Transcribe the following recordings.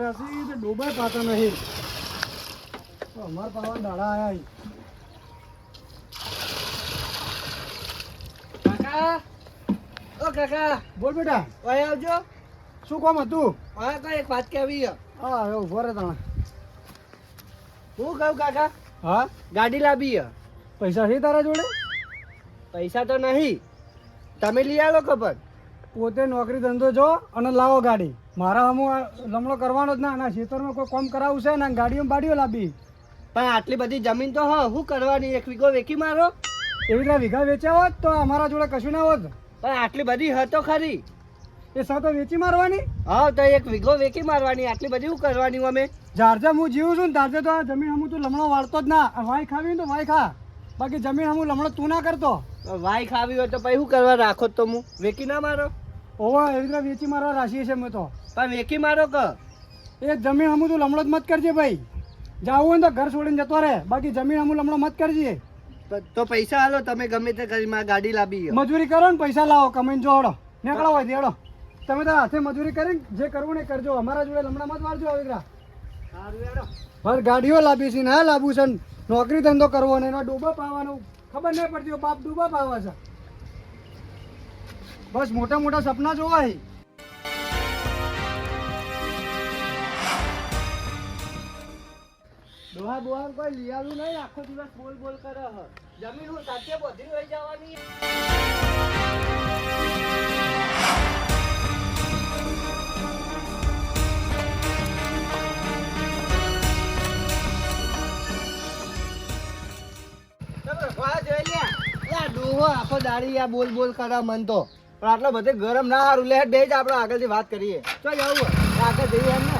રાશી તો ડૂબાય પાતા નહીં. તો અમાર પાવા દાડા આયા કાકા? ઓ કાકા બોલ બેટા. ઓય આવજો. શું કામ હતું? હા એક વાત છે. હા હવે ઊભો રહે તમે. હું કહું કાકા? હા? ગાડી લાવી પૈસા છે તારા જોડે? પૈસા તો નહીં. તમે લઈ આવો ખબર. પોતે નોકરી ધંધો જો અને લાવો ગાડી. મારા હમું લમણો કરવાનો જ ના ના ખેતરમાં કોઈ કામ કરાવવું છે ને ગાડીઓ બાડીઓ લાવી પણ આટલી બધી જમીન તો હા શું કરવાની એક વીઘો વેકી મારો? એવી રીતે વીઘા વેચ્યા હોત તો અમારા જોડે કશું ના હોત. પણ આટલી બધી હતો ખરી. એ સાથે વેચી મારવાની? હા તો એક વીઘો વેકી મારવાની આટલી બધી શું કરવાની અમે? જારજા હું જીવું છું ને તારજે તો આ જમીન હમું તું લમણો વાળતો જ ના. વાય ખાવી તો વાય ખા. બાકી જમીન હમું લમણો તું ના કરતો. વાય ખાવી હોય તો પછી શું કરવા રાખો તો હું? વેકી ના મારો? ઓવા એવી રીતે વેચી મારવા રાશી છે મેં તો. પણ વેકી મારો ક? એ જમીન હમું તું લમણો જ મત કરજે ભાઈ. જાવું હોય તો ઘર છોડીને જતો રહે. બાકી જમીન હમું લમણો મત કરજે. તો પૈસા હાલો તમે ગમે તે કરી મારે ગાડી લાવી મજૂરી કરો ને પૈસા લાવો કમાઈને જોડો નીકળો હોય દેડો તમે તો હાથે મજૂરી કરીને જે કરવું ને કરજો. અમારા જોડે લમણા મત રીતે સારું મારે ગાડીઓ લાવી છે ના લાવવું છે નોકરી ધંધો કરવો ને એનો ડૂબા પાવાનું. ખબર નહીં પડતી બાપ ડૂબા પાવા છે. બસ મોટા મોટા સપના જોવા આખો દિવસ બોલ બોલ કરે હ. જમીન હું સાચે બધી લઈ જવાની. આખો દાડી આ બોલ બોલ કરે મન તો. પણ આટલો બધે ગરમ ના હારું. લે બે જ આપણે આગળથી વાત કરીએ. ચલ જવું આગળ જઈએ એમ ને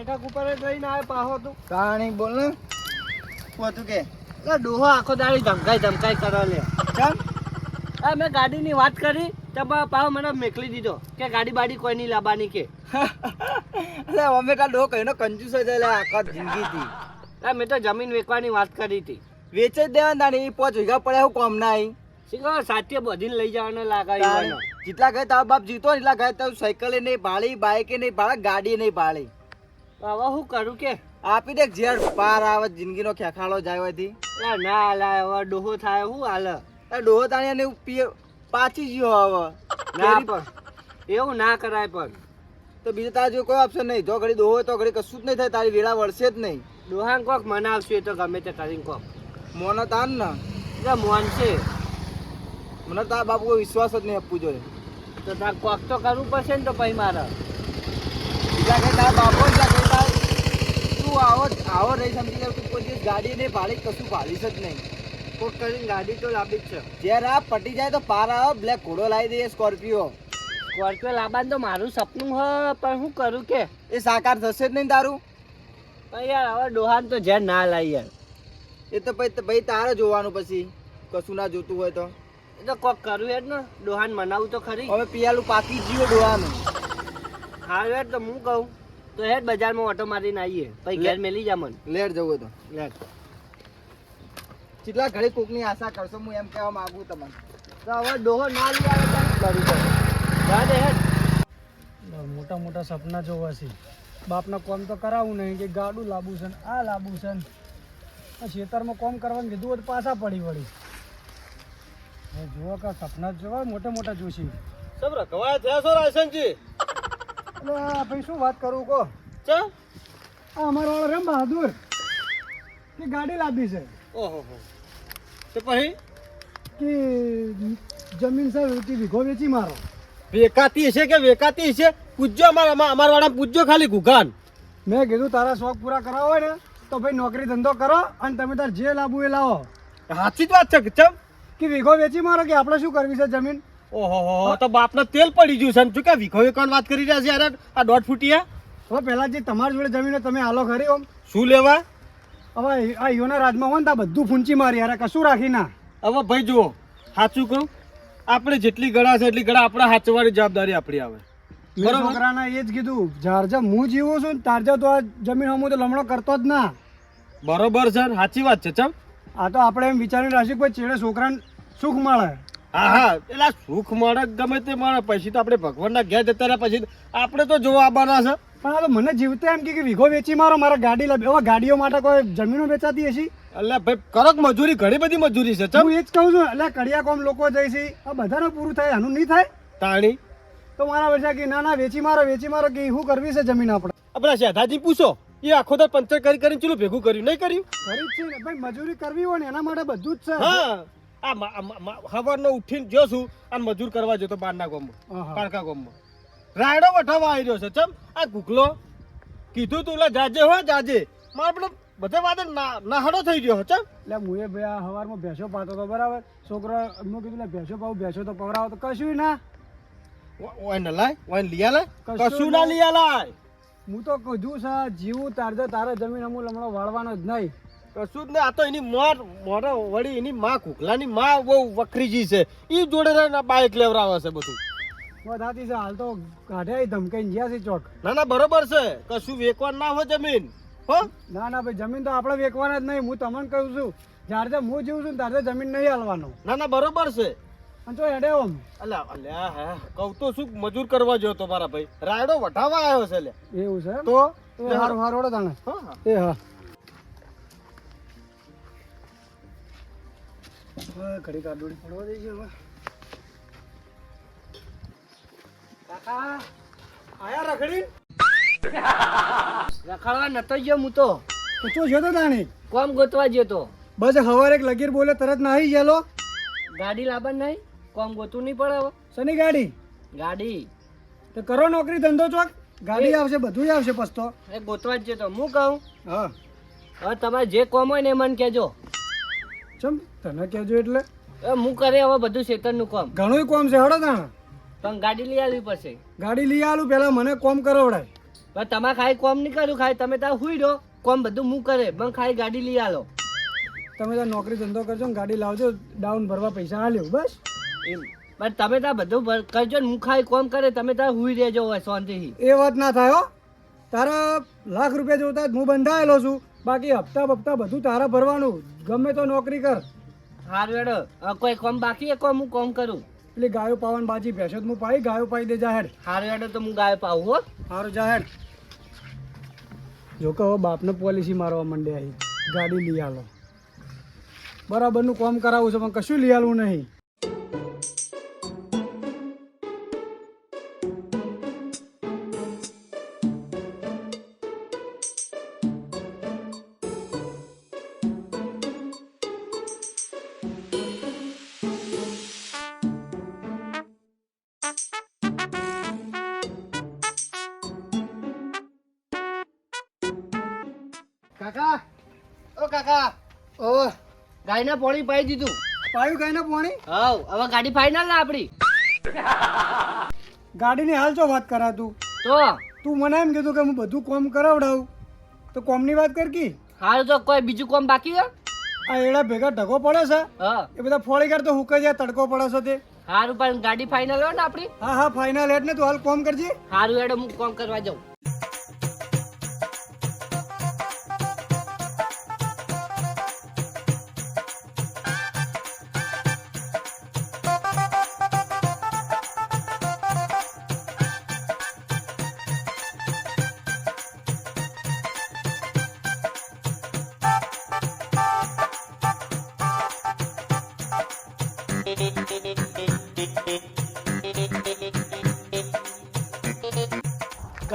બેઠક ઉપર જ રહીને આવે પાહો તું કહાણી બોલ ને. પોતું કે? ડોહો આખો દાડી ધમકાઈ ધમકાઈ કરો લે. ચમ આ મેં ગાડીની વાત કરી તમારા પાહો મને મેકલી દીધો કે ગાડી બાડી કોઈ નહીં લાવવાની કે. અલે અમે કા ડોહો કહીને કંજૂસ જ એટલે આખા જિંદગીથી. હા મેં તો જમીન વેચવાની વાત કરી હતી. વેચે જ દેવા તાણી પોચ વીઘા પડે હું કોમ ના આવી શીખો સાચે બધીને લઈ જવાનો લાગે જેટલા ઘરે તારા બાપ જીતો એટલા ઘરે તારું સાયકલે નહીં ભાળી બાઈકે નહીં ભાળે ગાડી નહીં ભાળી હવે હું કરું કે? આપી દે ઝેર પાર આવે જિંદગીનો ખેખાડો જાય હોયથી ના લા હવે ડોહો થાય હું હાલ. ડોહો તાણી અને પીએ પાછી ગયો હવે. ના પણ. એવું ના કરાય પણ. તો બીજું તારા જો કોઈ ઓપ્શન નહીં. જો ઘડી ડોહો તો ઘડી કશું જ નહીં થાય. તારી વેળા વળશે જ નહીં. ડોહાન કોક મનાવશું એ તો ગમે તે કરીને કોક. મોનો તાન ને. એટલે મોન છે. મને તારા બાપુ કોઈ વિશ્વાસ જ નહીં આપવું જોઈએ. તો તાર કોક તો કરવું પડશે ને તો પછી મારે. બીજા કઈ તારા બાપુ તું આવો આવો રહી સમજી જાવ તું કોઈ દિવસ ગાડી નહીં ભાળી કશું ભાળીશ જ નહીં. કોક કરીને ગાડી તો લાંબી જ છે. જ્યારે આ પટી જાય તો પાર આવો બ્લેક ઘોડો લાવી દઈએ સ્કોર્પિયો. સ્કોર્પિયો લાવવાનું તો મારું સપનું હ પણ હું કરું કે? એ સાકાર થશે જ નહીં તારું? પણ યાર હવે ડોહાન તો ઝેર ના લાવી યાર. એ તો પછી ભાઈ તારે જોવાનું પછી. કશું ના જોતું હોય તો. એ તો કોક કરવું યાર ને ડોહાન મનાવું તો ખરી. હવે પિયાલું પાકી જીવો ડોહાનું. હા યાર તો હું કહું. તો હેડ બજારમાં ઓટો મારીને આવીએ. પછી ઘેર મેલી જા મન. લેટ જવું તો. લેટ કેટલા ઘડી કોકની આશા કરશો હું એમ કહેવા માંગુ તમને. તો હવે ડોહો ના લઈ આવે તો. હેડ. મોટા મોટા સપના જોવા છે. બાપના કોમ તો કરાવવું નહીં કે ગાડું લાબુ છે ને આ લાબુ છે ને. આ ખેતરમાં કોમ કરવાનું કીધું હોય તો પાછા પડી વળી. જુઓ કે સપના જ જોવા મોટા મોટા જોશી. સબરો કવાય થયા છો આ ભાઈ શું વાત કરું કહો? ચો. આ અમારો વાળો રેમ બહાદુર. કે ગાડી લાવી છે. ઓહો હો. તો પછી? કે જમીન છે રૂટી ભીગો વેચી મારો. વેકાતી છે કે વેકાતી છે? પૂછજો અમારા અમારા વાળા પૂછજો ખાલી ગુગાન મેં કીધું તારા શોખ પૂરા કરાવો હોય ને તો ભાઈ નોકરી ધંધો કરો અને તમે તાર જે લાવવું એ લાવો. સાચી જ વાત છે કે ચમ. કે વીઘો વેચી મારો કે આપણે શું કરવી છે જમીન? ઓહો તો બાપને તેલ પડી ગયું છે શું કે વિખો વેકવાની વાત કરી રહ્યા છે યાર? આ દોઢ ફૂટિયા હવે પહેલા જે તમારી જોડે જમીન તમે હાલો ખરી ઓમ શું લેવા? હવે આ યોના રાજમાં હોય ને તો આ બધું ફૂંચી મારી યાર કશું રાખી ના. હવે ભાઈ જુઓ સાચું કહું? આપણે જેટલી ગળા છે એટલી ગળા આપણા હાચવાની જવાબદારી આપણી આવે. છોકરાને એ જ કીધું જારજા હું જીવું છું ને તારજા તો આ જમીન હું તો લમણો કરતો જ ના. બરોબર છે સાચી વાત છે ચમ. આ તો આપણે એમ વિચારી રાખ્યું કે ચેડે છોકરાને સુખ મળે. હા હા એટલે સુખ મળે ગમે તે મળે પછી તો આપણે ભગવાનના ઘેર જતા રહ્યા પછી આપણે તો જોવા આવવાના છે. પણ આ તો મને જીવતે એમ કે વીઘો વેચી મારો મારા ગાડી લાવી ગાડીઓ માટે કોઈ જમીનો વેચાતી હશે? એટલે ભાઈ કરક મજૂરી ઘણી બધી મજૂરી છે હું એ જ કહું છું એટલે કડિયા કોમ લોકો જાય છે આ બધાને પૂરું થાય એનું નહીં થાય? તાણી. તો મારા વર્ષા કે ના ના વેચી મારો વેચી મારો કે શું કરવી છે જમીન આપણે? આપણા શેઠાજી પૂછો એ આખો તો પંચર કરી કરીને ચેલું ભેગું કર્યું નહીં કર્યું? જ છે ભાઈ મજૂરી કરવી હોય ને એના માટે બધું જ છે. હા. આ સવારનો ઉઠીને જો છું આ મજૂર કરવા જતો બારના ગામમાં પારકા ગામમાં. રાયડો વઠાવા આવી રહ્યો છે. ચમ આ ગુગલો કીધું તું લે જાજે હો જાજે. મારે પેલો બધે વાદે નાહડો થઈ ગયો ચમ. એટલે મુએ ભાઈ આ સવારમાં ભેંસો પાતો તો બરાબર? છોકરો એમનું કીધું ભેંસો પાવું ભેંસો તો પવરાવો તો કશું ના. ઓય ન લાય ઓય લિયા લાય કશું ના લિયા લાય હું તો કીધું છે જીવું તારજે તારે જમીન અમુલ હમણાં વાળવાનો જ નહીં. કશું જ નહીં આ તો એની મોર મોઢા વળી એની માં કુકલાની માં બહુ વખરીજી છે. એ જોડે બાઇક લેવરાવે છે બધું. વધાતી છે હાલ તો કાઢ્યા ધમકાઈ જ્યાં છે ચોક. ના ના બરોબર છે. કશું વેકવાન ના હોય જમીન. હો? ના ના ભાઈ જમીન તો આપણે વેકવાના જ નહીં. હું તમને કહું છું જ્યારે હું જીવું છું ત્યારે જમીન નહીં હાલવાનો. ના ના બરોબર છે. અને તો એડે ઓમ. અલ્યા અલ્યા હે કહું તો શું મજૂર કરવા જો તો મારા ભાઈ. રાયડો વઢાવા આવ્યો છે લે એવું છે તો? હારું હારું તાણે. એ હા. હવે ઘડી કાઢોડી પડવા દઈ છે હવે. કાકા આયા રખડી? રખાડવા નતો ગયો હું તો. તો શું છે તો તાણી? કોમ ગોતવા ગયો તો. બસ હવારે એક લગીર બોલે તરત નાહી ગયેલો. ગાડી લાવવા નહીં કોમ ગોતું નહીં પડે હવે. શની ગાડી? ગાડી. તો કરો નોકરી ધંધો ચોક. ગાડી આવશે બધું આવશે પસ્તો. એ ગોતવા જ જતો હું કહું? હા. હવે તમારે જે કોમ હોય ને મને કહેજો. ચમ તને કહેજો એટલે. એ હું કરે હવે બધું શેતરનું કોમ. ઘણું કોમ છે હળો તાણા. પણ ગાડી લઈ આવી પડશે ગાડી લઈ આલું પેલા મને કોમ કરાવડાય. પણ તમે ખાઈ કોમ નહીં કર્યું ખાઈ તમે ત્યાં હુઈ દો કોમ બધું હું કરે પણ ખાઈ ગાડી લઈ આલો. તમે તો નોકરી ધંધો કરજો ને ગાડી લાવજો ડાઉન ભરવા પૈસા આલ્યો બસ. એમ. પણ તમે ત્યાં બધું કરજો ને હું ખાઈ કોમ કરે તમે ત્યાં હુઈ રહેજો હોય શાંતિથી. એ વાત ના થાય હો. તારા લાખ રૂપિયા જોતા હું બંધાયેલો છું. બાકી હપ્તા બપ્તા બધું તારા ભરવાનું. ગમે તો નોકરી કર. હારું હેડો. કોઈ કોમ બાકી કોઈ હું કોમ કરું? એટલે ગાયો પાવન બાજી ભેંસો તો હું પાઈ ગાયો પાઈ દે જાહેર. હારું હેડો તો હું ગાયો પાવું હો. સારું જાહેર. જો કે હવે બાપને પોલિસી મારવા માંડે આવી ગાડી લઈ આલો. બરાબરનું કામ કરાવવું છે પણ કશું લઈ આલવું નહીં. કાકા? ઓ કાકા ઓ ગાયના પોણી પાઈ દીધું. પાયું ગાયના પોણી? હાવ હવે ગાડી ફાઈનલ ને આપણી ગાડીની હાલ જો વાત કરા તું? તો તું મને એમ કીધું કે હું બધું કોમ કરાવડાવું. તો કોમની વાત કર કી હાલ તો કોઈ બીજું કોમ બાકી છે આ એડા ભેગા ઢગો પડે છે? હા. એ બધા ફોળી કર તો હુકે જાય તડકો પડે છે તે. હારું પણ ગાડી ફાઈનલ હોય ને આપણી હા હા ફાઇનલ હેડ ને તું હાલ કોમ કરજે. હારું હેડો હું કોમ કરવા જાઉં.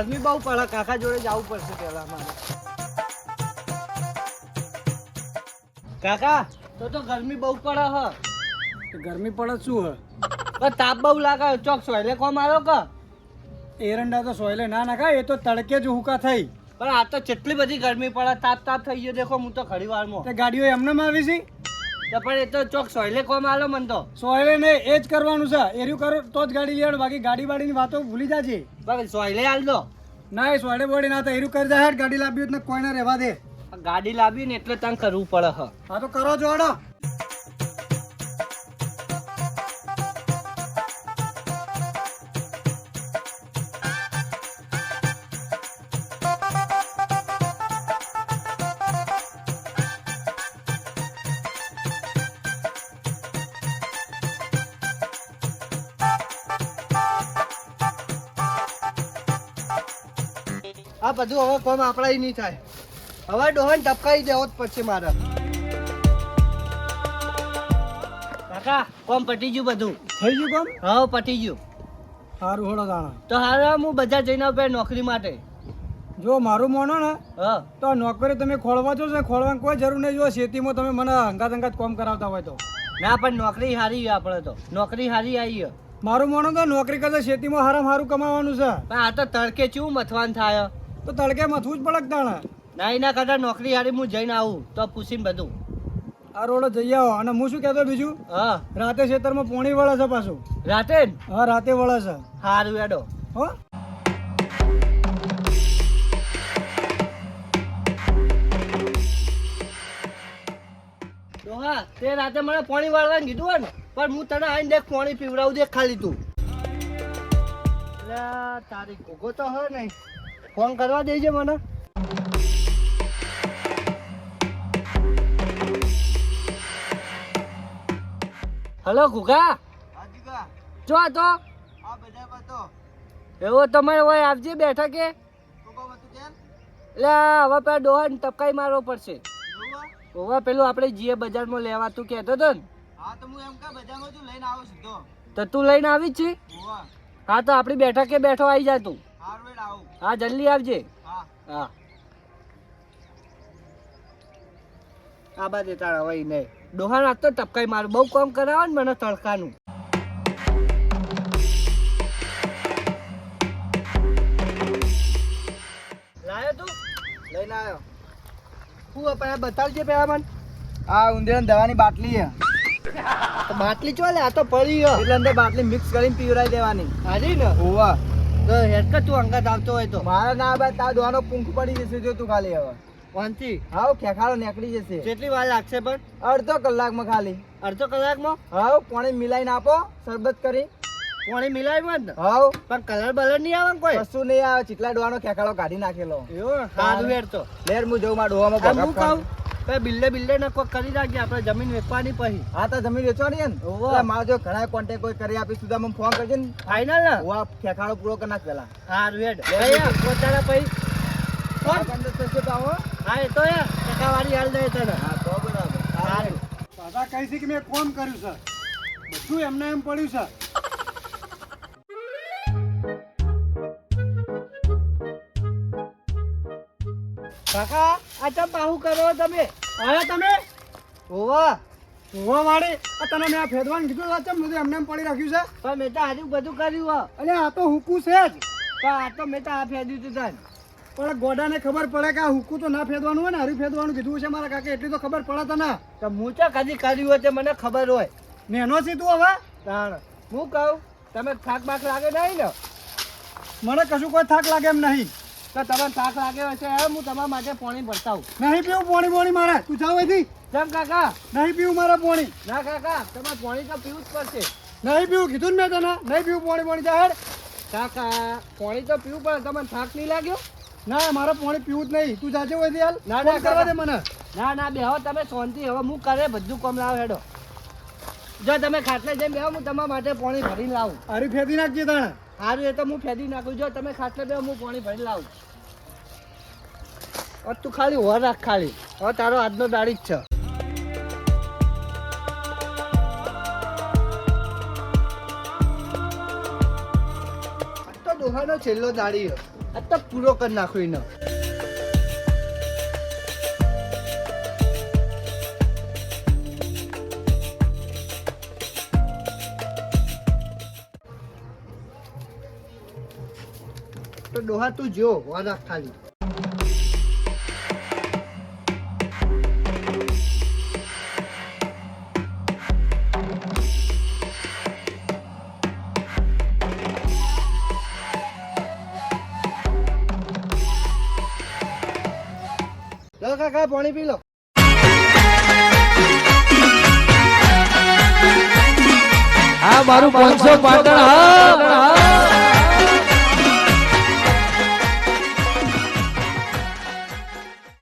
ગરમી બહુ પડે કાકા જોડે જવું પડશે પેલા મારે. કાકા તો તો ગરમી બહુ પડે હ. તો ગરમી પડે શું હ? તાપ બહુ લાગે ચોક સોયલે કોમ આવ્યો કે? એરંડા તો સોયલે ના નાખાય એ તો તડકે જ હુકા થઈ. પણ આ તો કેટલી બધી ગરમી પડે તાપ તાપ થઈ ગયો દેખો હું તો ઘડી વારમાં ગાડીઓ એમને આવી છે? પણ એ તો ચોક સોયલે કોમ આલો મન તો. સોયલે ને એ જ કરવાનું છે. એર્યું કરો તો જ ગાડી લેવાનું. બાકી ગાડી બાડીની વાતો ભૂલી જાજે. પણ સોયલે આલ દો. ના એ સોયલે બોડી ના તો એર્યું કરી જાય ગાડી લાવી હોય તો કોઈને રહેવા દે. ગાડી લાવી ને એટલે તંગ કરવું પડે હ. હા તો કરો જોડો. બધું હવે કોમ આપણા નહીં થાય. હવે ડોહન ટપકાઈ દેવો જ પડશે મારે. કાકા કોમ પટી ગયું બધું? થઈ ગયું કોમ? હા પટી ગયું. સારું હોડો દાણા તો હારે હું બજાર જઈને આવું નોકરી માટે. જો મારું મોનો ને હા. તો નોકરી તમે ખોળવા છો ને ખોળવાની કોઈ જરૂર નહીં. જો ખેતીમાં તમે મને હંગાત હંગાત કોમ કરાવતા હોય તો. ના પણ નોકરી હારી આપણે તો. નોકરી હારી આવી ગયો મારું મોનો તો નોકરી કરતા ખેતીમાં હારામ હારું કમાવાનું છે. પણ આ તો તડકે ચું મથવાન થાય? તો તડકે મથવું જ પડક દાણા ના એના કરતા નોકરી હારી હું જઈને આવું તો પૂછીને બધું. આ રોડ જઈ આવો અને હું શું કહેતો બીજું? હા. રાતે ખેતરમાં પોણી વળે છે પાછું. રાતે હા રાતે વળે છે. હારું એડો હો? તો હા તે રાતે મને પાણી વાળવાનું કીધું હોય ને પણ હું તને આવીને દેખ પાણી પીવડાવું દેખ ખાલી તું. અલ્યા, તારી ગોગો તો હોય નહીં. ફોન કરવા દેજે મને. હલો ઘુઘા. જો તો. એવો તમારે હોય આવજે બેઠા કે. એટલે હવે પેલા ડોહન ટપકાઈ મારવો પડશે. હવે પેલું આપણે જીએ બજારમાં લેવા તું કહેતો હતો ને. હા તો હું એમ કા બજારમાં તું લઈને આવું સીધો. તો તું લઈને આવી જ છે? હા તો આપણી બેઠા કે બેઠો આવી જા તું. હા જલ્દી આવજે. હા. હા. આ બાજુ તારા હોય નહીં ડોહાન આજ તો ટપકાઈ મારું. બહુ કામ કરાવે ને મને તડકાનું. લાયો તું? લઈને આવ્યો. શું આપણે બતાવજે પેલા મને. આ ઉંદરની દવાની બાટલી હે બાટલી ચોલે? આ તો પડી ગયો. એટલે અંદર બાટલી મિક્સ કરીને પીવડાવી દેવાની. હાજી ને? હોવા. તો હેડકે તું અંગાત આવતો હોય તો. મારા ના બાદ તાર દવાનો પૂંખ પડી જશે જો તું ખાલી હવે. વાંચી હાવ ખેખાડો નીકળી જશે. કેટલી વાર લાગશે પણ? અડધો કલાકમાં ખાલી. અડધો કલાકમાં? હાવ પાણી મિલાઈને આપો શરબત કરી. પાણી મિલાઈ જ ને? હાવ પણ કલર બલર નહીં આવે કોઈ? કશું નહીં આવે ચીટલા ડોવાનો ખેખાડો કાઢી નાખેલો. એવું? સારું તો લેર હું જઉં મારા ડોવામાં હું કહું તો બિલ્લે બિલ્લે ને કોઈ કરી રાખજે આપણે જમીન વેચવાની પછી. હા તો જમીન વેચવાની ને. મારો જો ઘણા કોન્ટેક્ટ કોઈ કરી આપી સુધા મને ફોન કરજે ને. ફાઈનલ ને? હું આ ખેખાડો પૂરો કરી નાખ પેલા હા રેડ પોતાના પછી થશે તો આવો. હા એ તો ટકાવારી હાલ દે તને. હા તો બરાબર. સારું દાદા કહી છે કે મેં કોમ કર્યું છે બધું એમને એમ પડ્યું છે કાકા આ ચમ કરો તમે? આયા તમે? હોવા હોવા વાળી આ તને મેં આ ફેદવાનું કીધું હતું ચમ બધું એમને પડી રાખ્યું છે? પણ મેં તો હજુ બધું કર્યું હો. અને આ તો હુકું છે જ. પણ આ તો મેં તો આ ફેદ્યું તું તને. પણ ગોડાને ખબર પડે કે આ હુકું તો ના ફેદવાનું હોય ને હરી ફેદવાનું કીધું છે મારા કાકે એટલી તો ખબર પડે તને. તો હું તો કદી કર્યું હોય તે મને ખબર હોય. નેનો છે તું હવે? તાણ હું કહું તમે થાક બાક લાગે નહીં ને? મને કશું કોઈ થાક લાગે એમ નહીં. તો તમને થાક લાગે હશે હવે હું તમારા માટે પાણી ભરતાવું નહીં પીવું પોણી પોણી મારે. તું જાવ અહીંથી. જેમ કાકા. નહીં પીવું મારે પોણી. ના કાકા તમારે પાણી તો પીવું જ પડશે. નહીં પીવું કીધું ને મેં તને. નહીં પીવું પોણી પોણી જાહેર કાકા પાણી તો પીવું પણ તમને થાક નહીં લાગ્યો? ના મારે પોણી પીવું જ નહીં. તું જાજે હોય હાલ. ના, ના, કરવા દે મને. ના ના બેહો તમે શાંતિ હવે હું કરે બધું કામ લાવ હેડો. જો તમે ખાટલે જઈને બેહો હું તમારા માટે પાણી ભરીને લાવું. હારી ફેદી નાખજે તને સારું એ તો હું ફેરી નાખું. જો તમે ખાટલે બે હું પાણી ભરી લાવું. હવે તું ખાલી હોર રાખ ખાલી. હવે તારો આજનો દાડી જ છે. તો ડોહાનો છેલ્લો દાડી છે. આજ તો પૂરો કરી નાખ્યો એનો. ડોહા જો વાદા ખાલી. લો કાકા પાણી પી લો. આ મારું પાંચસો પાટણ હા.